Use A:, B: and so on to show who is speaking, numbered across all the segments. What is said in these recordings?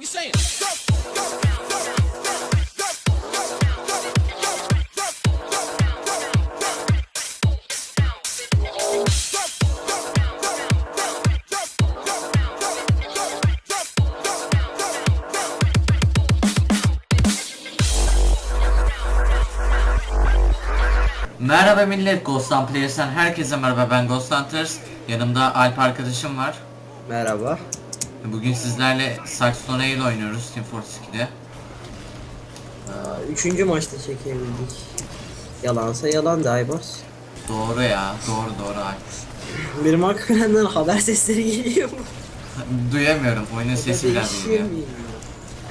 A: We saying go, go, go, go,
B: Merhaba millet, Ghost Hunt Players'ten herkese merhaba ben Ghost Hunters. Yanımda Alp arkadaşım var.
C: Merhaba.
B: Bugün sizlerle Saxon ile oynuyoruz Team Fortress 2'de.
C: Aa, üçüncü maçta çekebildik. Yalansa yalan da Aybars.
B: Doğru ya, doğru doğru Alp.
C: Benim arkamdan haber sesleri geliyor mu?
B: Duyamıyorum, oyunun sesi biraz
C: Değişiyor
B: geliyor.
C: muyum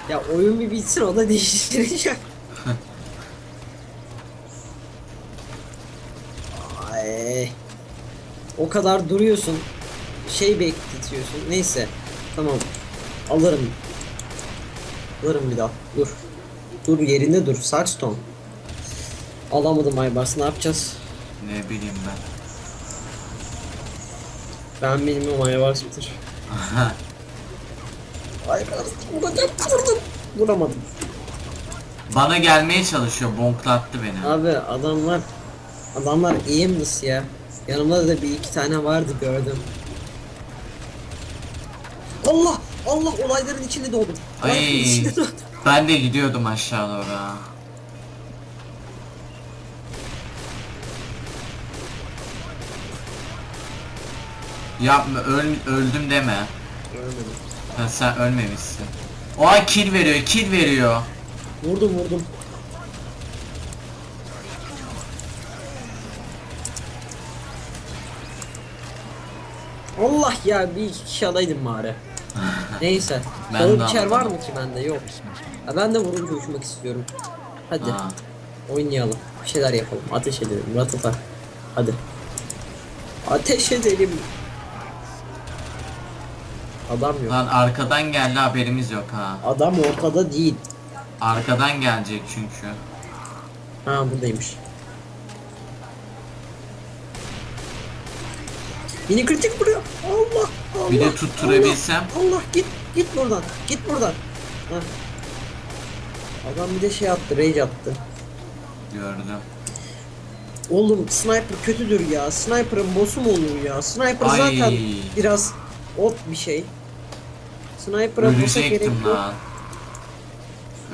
C: ya? Ya oyun bir bitsin o da değiştireceğim. Ay. O kadar duruyorsun. Şey bekletiyorsun. Neyse. Tamam. Alırım. Alırım bir daha. Dur. Dur yerinde dur. Saxton. Alamadım Aybars. Ne yapacağız?
B: Ne bileyim ben.
C: Ben bilmiyorum Aybars bitir. Aybars vuracağım. Vurdum. Vuramadım.
B: Bana gelmeye çalışıyor, bonklattı beni.
C: Abi adamlar adamlar aimless ya. Yanımda da bir iki tane vardı gördüm. Allah Allah olayların içinde doğdum. Olayların
B: Ay,
C: içinde doğdum.
B: ben de gidiyordum aşağı doğru ha. Yapma, öl, öldüm deme.
C: Görmedim.
B: Ha, sen ölmemişsin. Oha kill veriyor, kill veriyor.
C: Vurdum vurdum. Allah ya bir iki kişi alaydım bari. Neyse.
B: Ben
C: Soğuk içer var
B: almadım.
C: mı ki bende? Yok. Ha, ben de vurunca uçmak istiyorum. Hadi.
B: Ha.
C: Oynayalım. Bir şeyler yapalım. Ateş edelim. Ratifa. Hadi. Ateş edelim. Adam yok.
B: Lan arkadan geldi haberimiz yok ha.
C: Adam ortada değil.
B: Arkadan gelecek çünkü.
C: Ha buradaymış. Yine kritik vuruyor. Allah Allah.
B: Bir de tutturabilsem.
C: Allah, Allah git git buradan. Git buradan. Heh. Adam bir de şey attı, rage attı.
B: Gördüm.
C: Oğlum sniper kötüdür ya. Sniper'ın boss'u mu olur ya? Sniper
B: Ay.
C: zaten biraz ot bir şey. Sniper'a boss'a gerek
B: Ölecektim
C: yok.
B: lan.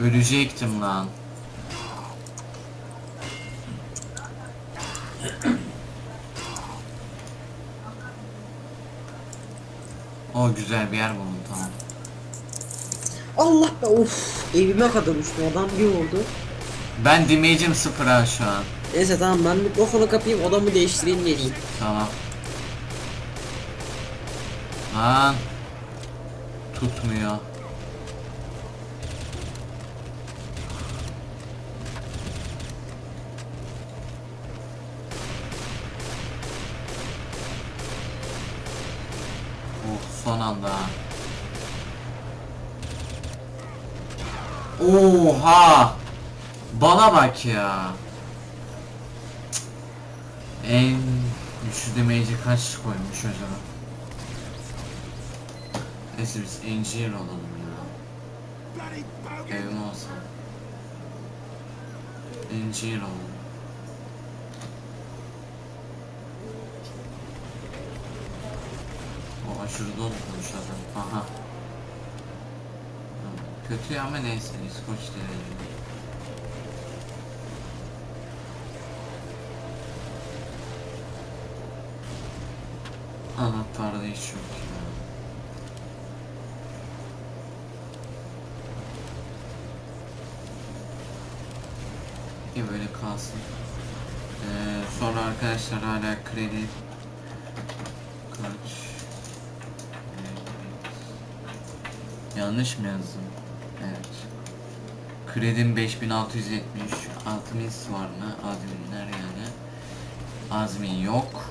B: Ölecektim lan. O güzel bir yer buldum tamam.
C: Allah be of. Evime kadar uçtu adam bir vurdu.
B: Ben damage'im sıfır ha şu an.
C: Neyse tamam ben mikrofonu kapayım odamı değiştireyim geleyim.
B: Tamam. Lan. Tutmuyor. Son anda. Oha! Bana bak ya. En güçlü damage'i kaç koymuş acaba? Neyse biz engineer olalım ya. Evim olsa. Engineer olalım. O aşırı dolmuş adam. Aha. Ha, Kötü ama neyse İskoç derece. Anahtarda hiç yok ya. Böyle kalsın. Ee, sonra arkadaşlar hala kredi kaç Evet. Yanlış mı yazdım? Evet. Kredim 5670 Altimiz var mı? Adminler yani. Azmin yok.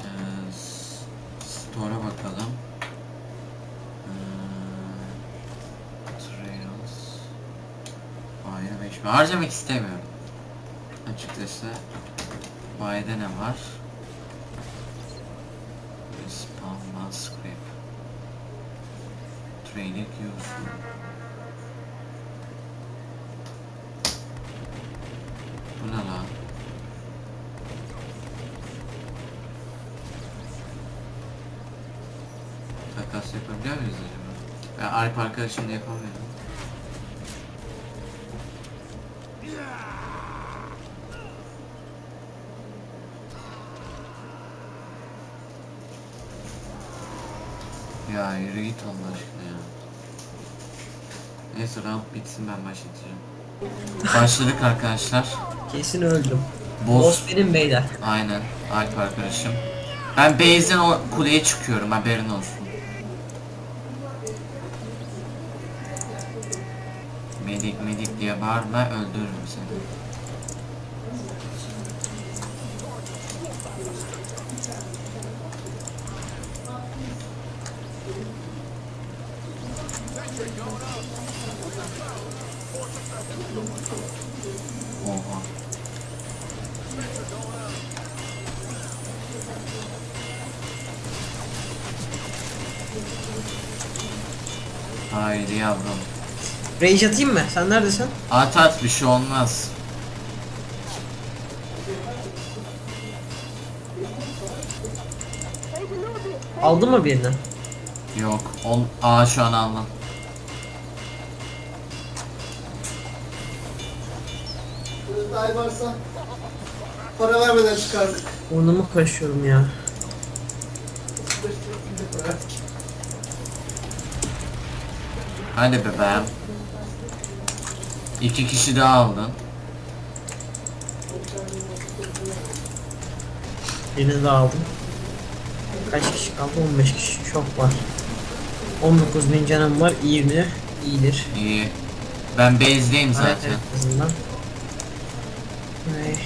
B: Ee, Store'a bakalım. Ee, Trails. Hayır 5 harcamak istemiyorum. Açıkçası. Bay'de ne var? Beylik yiyorsun. Bu ne lan? Takas yapabiliyor muyuz acaba? Ben Alp arkadaşımla yapamıyorum. Ya yürü git Allah aşkına. Neyse round bitsin ben başlatacağım. Başladık arkadaşlar.
C: Kesin öldüm.
B: Boss.
C: Boss benim beyler.
B: Aynen Alp arkadaşım. Ben base'den o kuleye çıkıyorum haberin olsun. Medik medik diye bağırma öldürürüm seni. Oha. Haydi yavrum.
C: Rage atayım mı? Sen neredesin?
B: At at bir şey olmaz.
C: Aldın mı birini?
B: Yok. On, aa şu an aldım.
D: Day varsa para vermeden çıkardık.
C: Burnumu kaşıyorum ya.
B: Hadi bebeğim. İki kişi daha aldın.
C: Birini de aldım. Kaç kişi kaldı? 15 kişi. Çok var. 19 bin canım var. İyi mi? İyidir.
B: İyi. Ben base'deyim zaten.
C: Evet. Ay.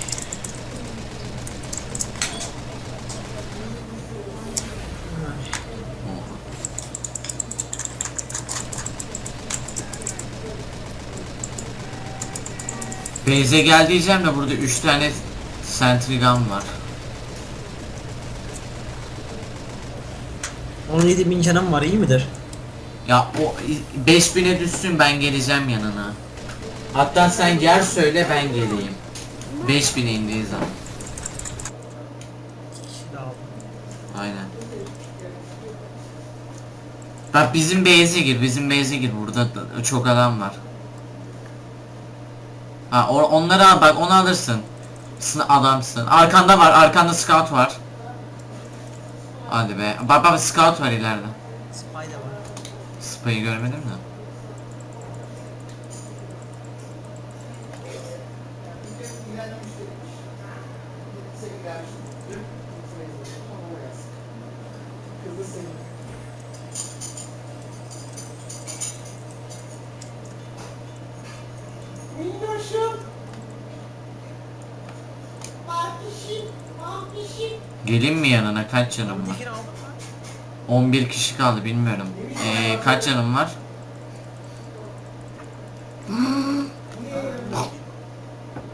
B: Base'e gel diyeceğim de burada 3 tane sentry gun var.
C: 17 bin canım var. iyi midir?
B: Ya o 5000'e düşsün ben geleceğim yanına. Hatta sen yer söyle ben geleyim. 5000'e indiği zaman.
C: İki kişi de aldım.
B: Aynen. Bak bizim base'e gir, bizim base'e gir. Burada da- çok adam var. Ha o- onları al bak onu alırsın. Sın adamsın. Arkanda var, arkanda scout var. Hadi be. Bak bak scout var ileride.
C: Spy de var.
B: Spy'ı görmedim de.
D: Kızı senin. Minnoşum. Mavişim, mavişim.
B: Gelin mi yanına? Kaç canım var?
C: Öndekini aldın mı?
B: 11 kişi kaldı bilmiyorum. Ee, kaç canım var?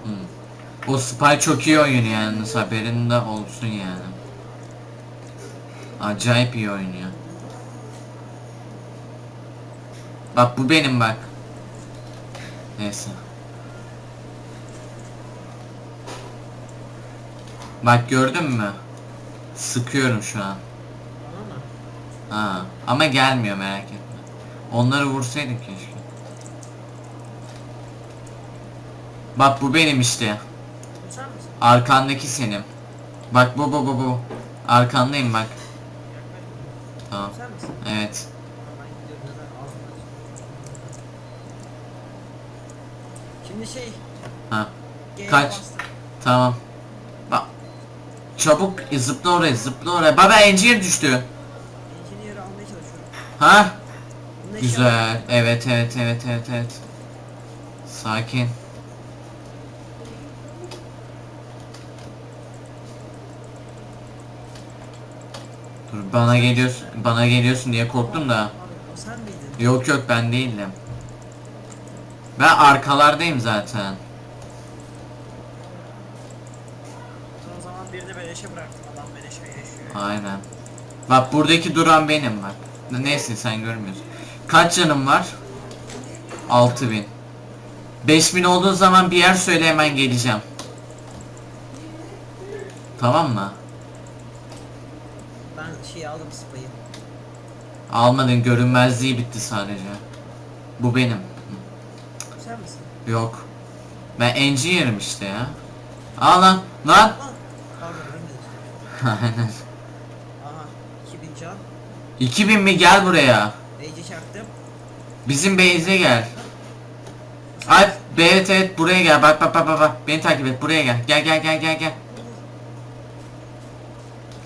B: Hmm. O Spy çok iyi oynuyor yalnız haberinde olsun yani. Acayip iyi oynuyor. Bak bu benim bak. Neyse. Bak gördün mü? Sıkıyorum şu an. Ha, ama gelmiyor merak etme. Onları vursaydık keşke. Bak bu benim işte. Arkandaki senin. Bak bu bu bu bu. Arkandayım bak. Tamam.
C: Sen misin?
B: Evet.
C: Şimdi şey
B: Ha. Kaç?
C: bastım.
B: Tamam. Bak. Çabuk zıpla oraya zıpla oraya. Baba engineer düştü.
C: Engineer'ı almaya çalışıyorum.
B: Ha? Güzel. Evet evet evet evet evet. Sakin. Bana geliyorsun bana geliyorsun diye korktum da.
C: Sen miydin?
B: Yok yok ben değilim. Ben arkalardayım zaten.
C: O zaman birini beleşe bıraktım. Adam beleşe yaşıyor.
B: Aynen. Bak buradaki duran benim bak. Neyse sen görmüyorsun. Kaç canım var? 6000. 5000 olduğu zaman bir yer söyle hemen geleceğim. Tamam mı?
C: Aldım spayı.
B: Almadın görünmezliği bitti sadece. Bu benim.
C: Sen misin?
B: Yok. Ben engineer'ım işte ya. Al lan. Lan.
C: Pardon.
B: Aynen.
C: Aha 2000 can.
B: 2000 mi gel buraya.
C: Rage'e çaktım.
B: Bizim base'e gel. Alp evet evet buraya gel bak bak bak bak bak beni takip et buraya gel gel gel gel gel gel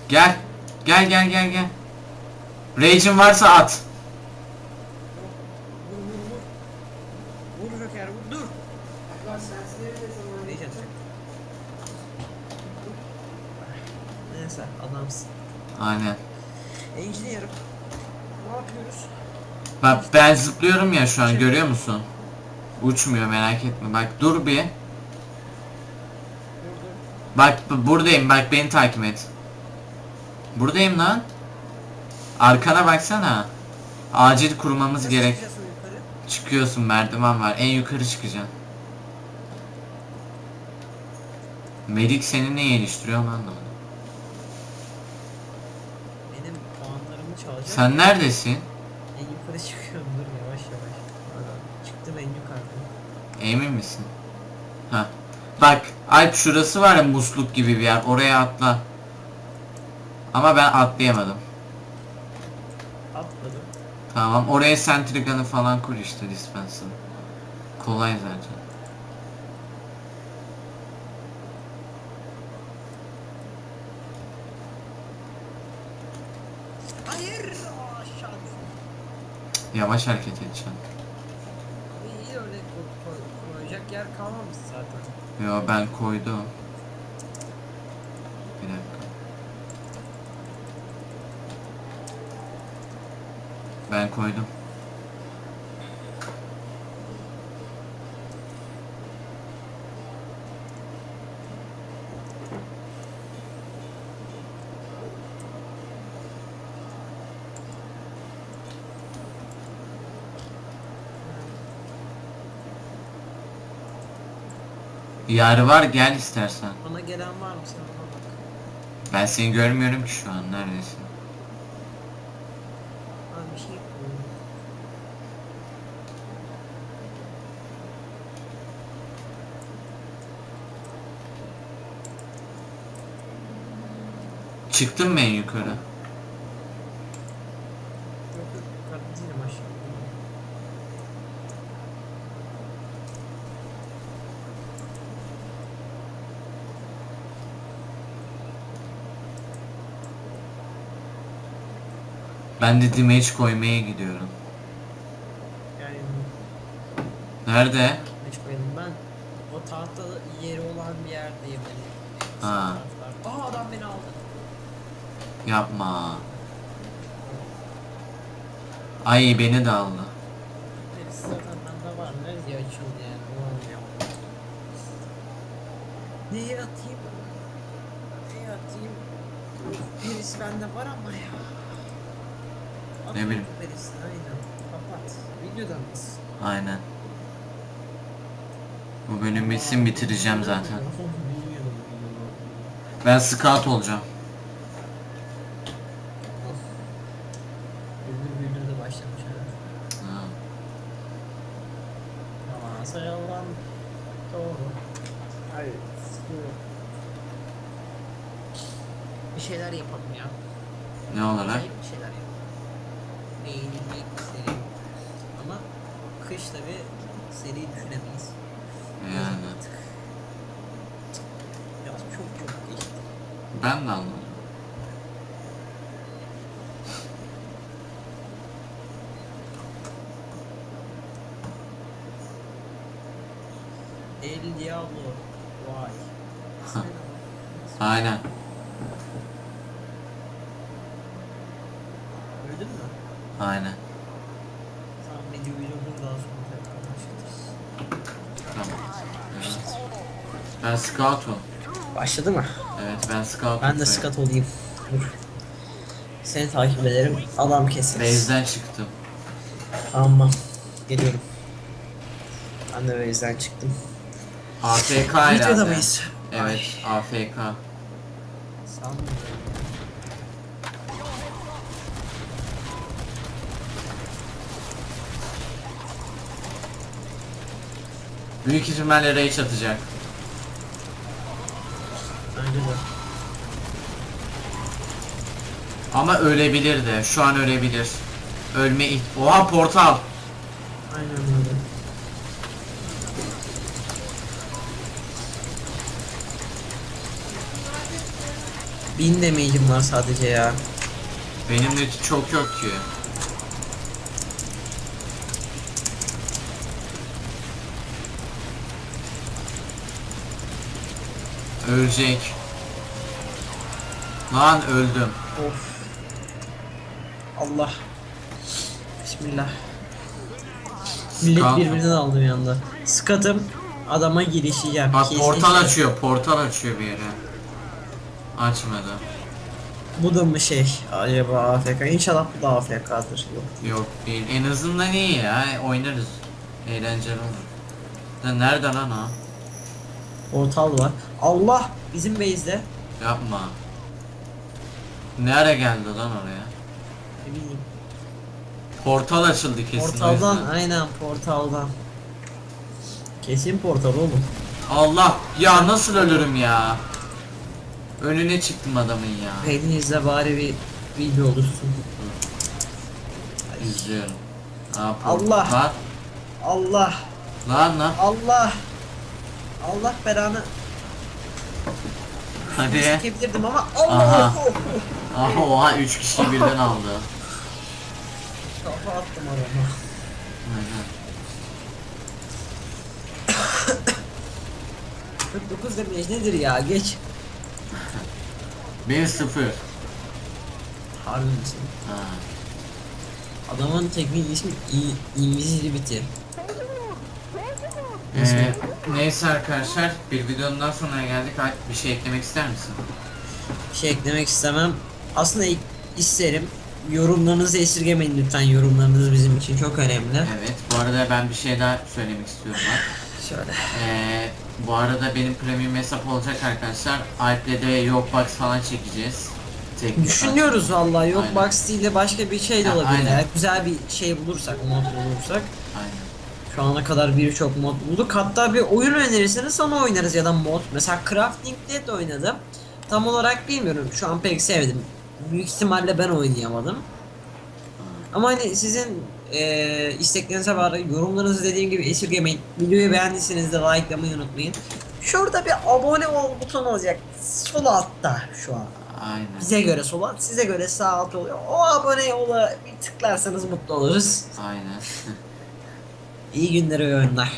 B: Gel gel gel gel gel Rage'in varsa at
C: Vur vur dur.
D: Lan sensin ne zaman?
B: Aynen
C: Engineer'ım. Ne yapıyoruz?
B: Bak ben zıplıyorum ya şu an görüyor musun Uçmuyor merak etme bak dur bir. Bak bu- buradayım bak beni takip et Buradayım lan Arkana baksana Acil kurmamız
C: Nasıl
B: gerek? Çıkıyorsun merdiven var en yukarı çıkacaksın Medik seni ne geliştiriyor lan da
C: Benim puanlarımı çalacak.
B: Sen neredesin?
C: En yukarı çıkıyorum dur yavaş yavaş. Aa, Çıktım en yukarıda.
B: Emin misin? Ha. Bak Alp şurası var ya musluk gibi bir yer oraya atla Ama ben atlayamadım
C: Atladım.
B: Tamam oraya sentriganı falan kur işte dispenser Kolay zaten
C: Hayır! Aşağı.
B: Yavaş hareket edeceksin
C: İyi iyi öyle koy, koy, koyacak yer kalmamış zaten.
B: Yo ben koydum Bir dakika Ben koydum. Yer var gel istersen.
C: Bana gelen var mı? Sen.
B: Ben seni görmüyorum ki şu an neredesin
C: Abi bir şey koy.
B: Çıktın mı en yukarı?
C: Yok yok yukarıda değilim aşağıda.
B: Ben de damage koymaya gidiyorum.
C: Yani
B: Nerede?
C: hiç koyalım ben o tahta yeri olan bir yerdeyim hani.
B: Ha.
C: taraflarda. Aa adam beni aldı.
B: Yapma. Ay beni de aldı.
C: Neyi atayım? Neyi atayım? Birisi bende var ama ya. At
B: Ne bileyim.
C: Birisi aynen. Kapat. Videodan mısın?
B: Aynen. Bu bölüm bitsin bitireceğim zaten. Ben scout olacağım.
C: Başlamış herhalde.
B: Ha.
C: Ama sayılan doğru. Hayır. Bir şeyler yapalım ya.
B: Ne olarak?
C: Acayip bir şeyler yapalım. Eğlenmek isterim. Ama kış tabi seri düşünemeyiz.
B: Yani.
C: Yaz çok çok geçti.
B: Ben de anladım.
C: El Diablo. Vay.
B: Aynen.
C: Öldün mü?
B: Aynen.
C: Tamam videoyu durdur daha sonra tekrar başlatırız.
B: Tamam. Evet. Ben scout'um.
C: Başladı mı?
B: Evet ben scout'um.
C: Ben de skat olayım. Dur. Seni takip ederim. Adam kesin.
B: Base'den çıktım.
C: Tamam. Geliyorum. Ben de base'den çıktım.
B: AFK herhalde.
C: Videoda mıyız?
B: Evet AFK.
C: Sanmıyorum.
B: Büyük ihtimalle rage atacak.
C: Bence de.
B: Ama ölebilir de. Şu an ölebilir. Ölme. Oha portal.
C: Bin damage'im var sadece ya.
B: Benim de çok yok ki. Ölecek. Lan öldüm.
C: Of. Allah. Bismillah. Millet
B: Kanka.
C: birbirinden aldı bir anda. Skatım adama girişeceğim.
B: Bak
C: Kesin
B: portal açıyor, portal açıyor bir yere. Açmadı.
C: Bu da mı şey acaba AFK? İnşallah bu da AFK'dır. Yok.
B: Yok değil. En azından iyi ya. Oynarız. Eğlenceli olur. Da nerede lan o?
C: Portal var. Allah bizim base'de.
B: Yapma. Ne ara geldi lan oraya?
C: Ne bileyim.
B: Portal açıldı kesin.
C: Portaldan aynen portaldan. Kesin portal oğlum.
B: Allah ya nasıl ölürüm ya? Önüne çıktım adamın ya.
C: İzle bari bir video olursun.
B: İzliyorum.
C: Allah.
B: Lan
C: Allah
B: lan lan.
C: Allah Allah belanı
B: Hadi.
C: çekebilirdim ama
B: Aha.
C: Allah
B: Aha oha 3 kişi birden aldı.
C: Kafa attım adama.
B: Aynen.
C: 49 damage nedir ya geç.
B: 1-0.
C: Harbi misin?
B: Ha.
C: Adamın tekniği ismi İ- Invisibility.
B: Ee, neyse arkadaşlar bir videonun daha sonuna geldik. Alp, Bir şey eklemek ister misin?
C: Bir şey eklemek istemem. Aslında isterim. Yorumlarınızı esirgemeyin lütfen. Yorumlarınız bizim için çok önemli.
B: Evet. Bu arada ben bir şey daha söylemek istiyorum. Alp.
C: Şöyle.
B: Ee, bu arada benim premium hesap olacak arkadaşlar. Alp'le de Yokbox falan çekeceğiz. Tek
C: Düşünüyoruz vallahi yok
B: Aynen.
C: box değil de başka bir şey de olabilir.
B: aynen.
C: Eğer güzel bir şey bulursak, mod bulursak.
B: Aynen.
C: Şu ana kadar birçok mod bulduk. Hatta bir oyun önerirseniz onu oynarız ya da mod. Mesela Crafting Dead oynadım. Tam olarak bilmiyorum. Şu an pek sevdim. Büyük ihtimalle ben oynayamadım. Ama hani sizin eee isteklerinize bağlı yorumlarınızı dediğim gibi esirgemeyin. Videoyu beğendiyseniz de likelamayı unutmayın. Şurada bir abone ol butonu olacak. Sol altta şu an.
B: Aynen.
C: Bize göre sol alt, size göre sağ alt oluyor. O abone ola bir tıklarsanız mutlu oluruz.
B: Aynen.
C: İyi günler ve oyunlar.